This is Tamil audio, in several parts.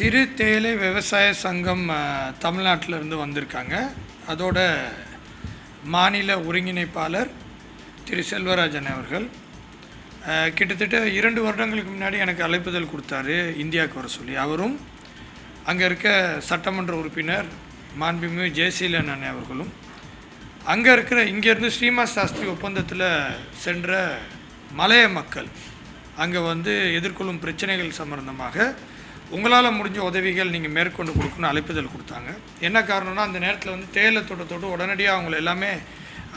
சிறு தேயிலை விவசாய சங்கம் தமிழ்நாட்டிலிருந்து வந்திருக்காங்க. அதோட மாநில ஒருங்கிணைப்பாளர் திரு செல்வராஜன் அவர்கள். கிட்டத்தட்ட இரண்டு வருடங்களுக்கு முன்னாடி எனக்கு அழைப்புதல் கொடுத்தாரு இந்தியாவுக்கு வர சொல்லி. அவரும் அங்கே இருக்க சட்டமன்ற உறுப்பினர் மாண்புமிகு ஜெயசீலன் அண்ணன் அவர்களும் அங்கே இருக்கிற இங்கேருந்து ஸ்ரீமா சாஸ்திரி ஒப்பந்தத்தில் சென்ற மலைய மக்கள் அங்கே வந்து எதிர்கொள்ளும் பிரச்சனைகள் சம்பந்தமாக உங்களால் முடிஞ்ச உதவிகள் நீங்கள் மேற்கொண்டு கொடுக்கணும்னு அழைப்புதல் கொடுத்தாங்க. என்ன காரணம்னா அந்த நேரத்தில் வந்து தேயிலை தோட்டத்தோடு உடனடியாக அவங்கள எல்லாமே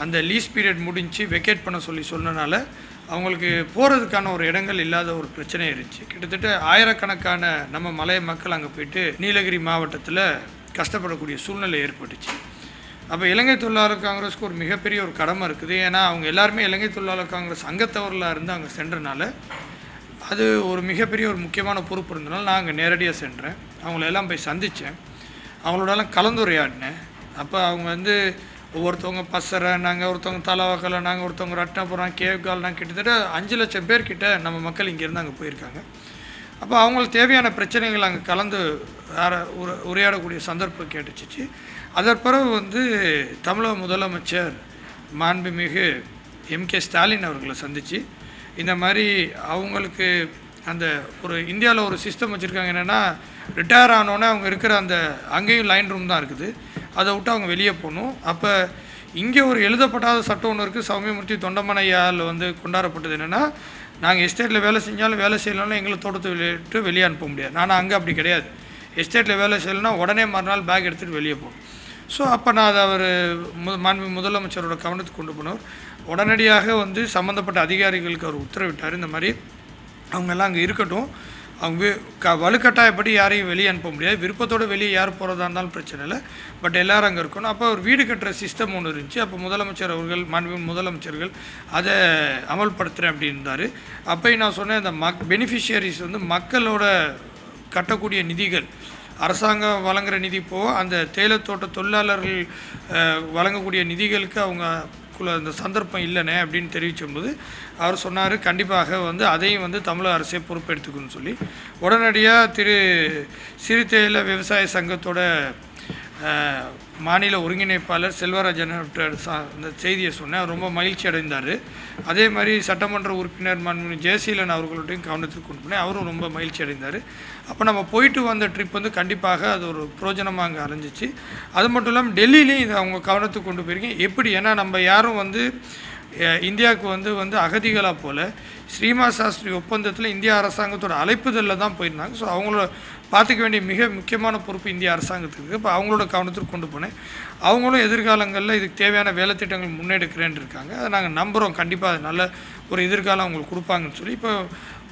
அந்த லீஸ் பீரியட் முடிஞ்சு வெக்கேட் பண்ண சொல்லி சொன்னனால அவங்களுக்கு போகிறதுக்கான ஒரு இடங்கள் இல்லாத ஒரு பிரச்சனை இருந்துச்சு. கிட்டத்தட்ட ஆயிரக்கணக்கான நம்ம மலைய மக்கள் அங்கே போயிட்டு நீலகிரி மாவட்டத்தில் கஷ்டப்படக்கூடிய சூழ்நிலை ஏற்பட்டுச்சு. அப்போ இலங்கை தொழிலாளர் காங்கிரஸ்க்கு ஒரு மிகப்பெரிய ஒரு கடமை இருக்குது. ஏன்னா அவங்க எல்லாருமே இலங்கை தொழிலாளர் காங்கிரஸ் அங்கத்தவர்களாக இருந்து அங்கே சென்றனால அது ஒரு மிகப்பெரிய ஒரு முக்கியமான பொறுப்பு இருந்தனால நான் அங்கே நேரடியாக சென்றேன். அவங்கள எல்லாம் போய் சந்தித்தேன் அவங்களோடலாம் கலந்துரையாடினேன். அப்போ அவங்க வந்து ஒவ்வொருத்தவங்க பசரை நாங்கள் ஒருத்தவங்க தலைவாக்கலை நாங்கள் ஒருத்தவங்க ரட்னபுரம் கேவ்கால் நாங்கள் கிட்டத்தட்ட அஞ்சு லட்சம் பேர்கிட்ட நம்ம மக்கள் இங்கேருந்து அங்கே போயிருக்காங்க. அப்போ அவங்களுக்கு தேவையான பிரச்சனைகள் அங்கே கலந்து வேறு உர- உரையாடக்கூடிய சந்தர்ப்பம் கேட்டுச்சிச்சு. அதன் பிறகு வந்து தமிழக முதலமைச்சர் மாண்புமிகு எம்கே ஸ்டாலின் அவர்களை சந்தித்து இந்த மாதிரி அவங்களுக்கு அந்த ஒரு இந்தியாவில் ஒரு சிஸ்டம் வச்சுருக்காங்க என்னென்னா ரிட்டையர் ஆனோடனே அவங்க இருக்கிற அந்த அங்கேயும் லைன் ரூம் தான் இருக்குது. அதை விட்டு அவங்க வெளியே போகணும். அப்போ இங்கே ஒரு எழுதப்படாத சட்டம் ஒன்று இருக்குது சௌமியமூர்த்தி தொண்டமனையால் வந்து கொண்டாடப்பட்டது என்னென்னா நாங்கள் எஸ்டேட்டில் வேலை செஞ்சாலும் வேலை செய்யலாம்னு எங்களை தோட்டத்தை விட்டு வெளியே அனுப்ப முடியாது. ஆனால் அங்கே அப்படி கிடையாது. எஸ்டேட்டில் வேலை செய்யலைன்னா உடனே மறுநாள் பேக் எடுத்துகிட்டு வெளியே போகணும். ஸோ அப்போ நான் அதை அவர் மு மாண்பு முதலமைச்சரோட கவனத்துக்கு கொண்டு போனவர். உடனடியாக வந்து சம்மந்தப்பட்ட அதிகாரிகளுக்கு அவர் உத்தரவிட்டார். இந்த மாதிரி அவங்கெல்லாம் அங்கே இருக்கட்டும். அவங்க க வலுக்கட்டாயப்படி யாரையும் வெளியே அனுப்ப முடியாது. விருப்பத்தோடு வெளியே யார் போகிறதா இருந்தாலும் பிரச்சனை இல்லை. பட் எல்லாரும் அங்கே இருக்கணும். அப்போ ஒரு வீடு கட்டுற சிஸ்டம் ஒன்று இருந்துச்சு. அப்போ முதலமைச்சர் அவர்கள் மாண்பு முதலமைச்சர்கள் அதை அமல்படுத்துகிறேன் அப்படின்னு இருந்தார். அப்போயும் நான் சொன்னேன் இந்த மக் பெனிஃபிஷியரிஸ் வந்து மக்களோட கட்டக்கூடிய நிதிகள் அரசாங்கம் வழங்குற நிதி போக அந்த தேயிலைத்தோட்ட தொழிலாளர்கள் வழங்கக்கூடிய நிதிகளுக்கு அவங்க குள்ள அந்த சந்தர்ப்பம் இல்லைனே அப்படின்னு தெரிவிக்கும்போது அவர் சொன்னார் கண்டிப்பாக வந்து அதையும் வந்து தமிழக அரசே பொறுப்பெடுத்துக்கணும்னு சொல்லி. உடனடியாக திரு சிறு தேயிலை விவசாய சங்கத்தோட மாநில ஒருங்கிணைப்பாளர் செல்வராஜன் சா இந்த செய்தியை சொன்னேன். ரொம்ப மகிழ்ச்சி அடைந்தார். அதே மாதிரி சட்டமன்ற உறுப்பினர் மாண்புமிகு ஜெயசீலன் அவர்களோடையும் கவனத்துக்கு கொண்டு போனேன். அவரும் ரொம்ப மகிழ்ச்சி அடைந்தார். அப்போ நம்ம போயிட்டு வந்த ட்ரிப் வந்து கண்டிப்பாக அது ஒரு பிரோஜனமாக அங்கே அரைஞ்சிச்சு அது மட்டும் இல்லாமல் டெல்லியிலையும் இதை அவங்க கவனத்துக்கு கொண்டு போயிருக்கேன் எப்படி? ஏன்னா நம்ம யாரும் வந்து இந்தியாவுக்கு வந்து வந்து அகதிகளாக போல் ஸ்ரீமா சாஸ்திரி ஒப்பந்தத்தில் இந்திய அரசாங்கத்தோட அழைப்புதலில் தான் போயிருந்தாங்க. ஸோ அவங்களோட பார்த்துக்க வேண்டிய மிக முக்கியமான பொறுப்பு இந்திய அரசாங்கத்துக்கு இப்போ அவங்களோட கவனத்துக்கு கொண்டு போனேன். அவங்களும் எதிர்காலங்களில் இதுக்கு தேவையான வேலை திட்டங்கள் முன்னெடுக்கிறேன்னு இருக்காங்க. அதை நாங்கள் நம்புகிறோம் கண்டிப்பாக அது நல்ல ஒரு எதிர்காலம் அவங்களுக்கு கொடுப்பாங்கன்னு சொல்லி இப்போ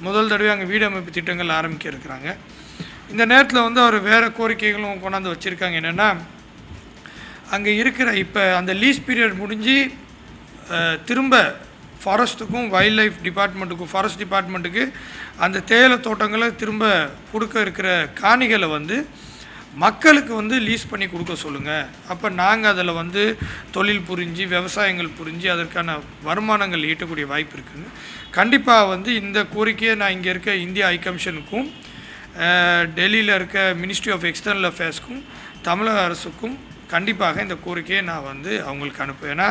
முதல் தடவை அங்கே வீடு அமைப்பு திட்டங்கள் ஆரம்பிக்க இருக்கிறாங்க. இந்த நேரத்தில் வந்து அவர் வேறு கோரிக்கைகளும் கொண்டாந்து வச்சுருக்காங்க. என்னென்னா அங்கே இருக்கிற இப்போ அந்த லீஸ் பீரியட் முடிஞ்சு திரும்ப ஃபாரஸ்ட்டுக்கும் வைல்ட் லைஃப் டிபார்ட்மெண்ட்டுக்கும் ஃபாரஸ்ட் டிபார்ட்மெண்ட்டுக்கு அந்த தேயிலை தோட்டங்களை திரும்ப கொடுக்க இருக்கிற காணிகளை வந்து மக்களுக்கு வந்து லீஸ் பண்ணி கொடுக்க சொல்லுங்கள் அப்போ நாங்கள் அதில் வந்து தொழில் புரிஞ்சு விவசாயங்கள் புரிஞ்சு அதற்கான வருமானங்கள் ஈட்டக்கூடிய வாய்ப்பு இருக்குதுங்க கண்டிப்பாக வந்து இந்த கோரிக்கையை நான் இங்கே இருக்க இந்திய ஹை கமிஷனுக்கும் டெல்லியில் இருக்க மினிஸ்ட்ரி ஆஃப் எக்ஸ்டர்னல் அஃபேர்ஸ்க்கும் தமிழக அரசுக்கும் கண்டிப்பாக இந்த கோரிக்கையை நான் வந்து அவங்களுக்கு அனுப்புவேன். ஏன்னா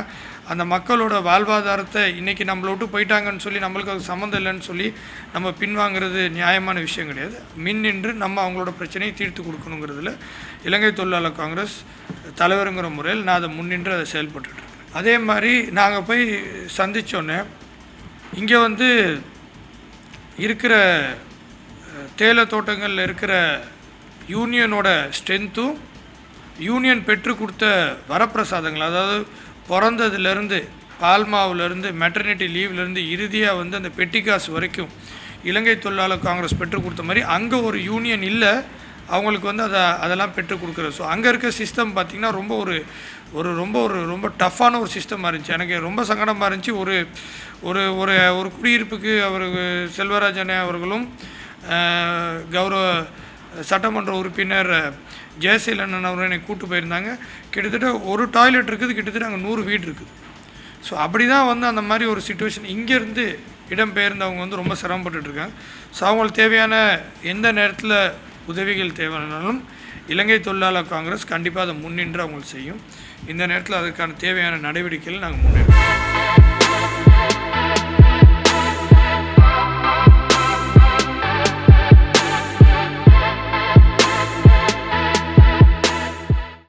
அந்த மக்களோட வாழ்வாதாரத்தை இன்றைக்கி நம்மளை விட்டு போயிட்டாங்கன்னு சொல்லி நம்மளுக்கு அது சம்மந்தம் இல்லைன்னு சொல்லி நம்ம பின்வாங்கிறது நியாயமான விஷயம் கிடையாது. மின் நின்று நம்ம அவங்களோட பிரச்சனையை தீர்த்து கொடுக்கணுங்கிறதுல இலங்கை தொழிலாளர் காங்கிரஸ் தலைவருங்கிற முறையில் நான் அதை முன்னின்று அதை செயல்பட்டுருக்கேன் அதே மாதிரி நாங்கள் போய் சந்தித்தோன்னே இங்கே வந்து இருக்கிற தேயிலை தோட்டங்களில் இருக்கிற யூனியனோட ஸ்ட்ரென்த்தும் யூனியன் பெற்று கொடுத்த வரப்பிரசாதங்கள் அதாவது பிறந்ததுலேருந்து பால்மாவிலேருந்து மெட்டர்னிட்டி லீவ்லேருந்து இறுதியாக வந்து அந்த பெட்டிகாஸ் வரைக்கும் இலங்கை தொழிலாளர் காங்கிரஸ் பெற்றுக் கொடுத்த மாதிரி அங்கே ஒரு யூனியன் இல்லை. அவங்களுக்கு வந்து அதை அதெல்லாம் பெற்றுக் கொடுக்குறது ஸோ அங்கே இருக்க சிஸ்டம் பார்த்திங்கன்னா ரொம்ப ஒரு ஒரு ரொம்ப ஒரு ரொம்ப டஃப்பான ஒரு சிஸ்டமாக இருந்துச்சு. எனக்கு ரொம்ப சங்கடமாக இருந்துச்சு. ஒரு ஒரு ஒரு ஒரு குடியிருப்புக்கு அவர் செல்வராஜன் அவர்களும் கௌரவ சட்டமன்ற உறுப்பினர் ஜெயசீலன் அவர் என்னை கூட்டு போயிருந்தாங்க. கிட்டத்தட்ட ஒரு டாய்லெட் இருக்குது கிட்டத்தட்ட அங்கே நூறு வீடு இருக்குது. ஸோ அப்படி தான் வந்து அந்த மாதிரி ஒரு சுச்சுவேஷன் இங்கேருந்து இடம்பெயர்ந்தவங்க வந்து ரொம்ப சிரமப்பட்டுருக்காங்க ஸோ அவங்களுக்கு தேவையான எந்த நேரத்தில் உதவிகள் தேவையானாலும் இலங்கை தொழிலாளர் காங்கிரஸ் கண்டிப்பாக அதை முன்னின்று அவங்களுக்கு செய்யும். இந்த நேரத்தில் அதுக்கான தேவையான நடவடிக்கைகள் நாங்கள் முன்னெடுக்கிறோம்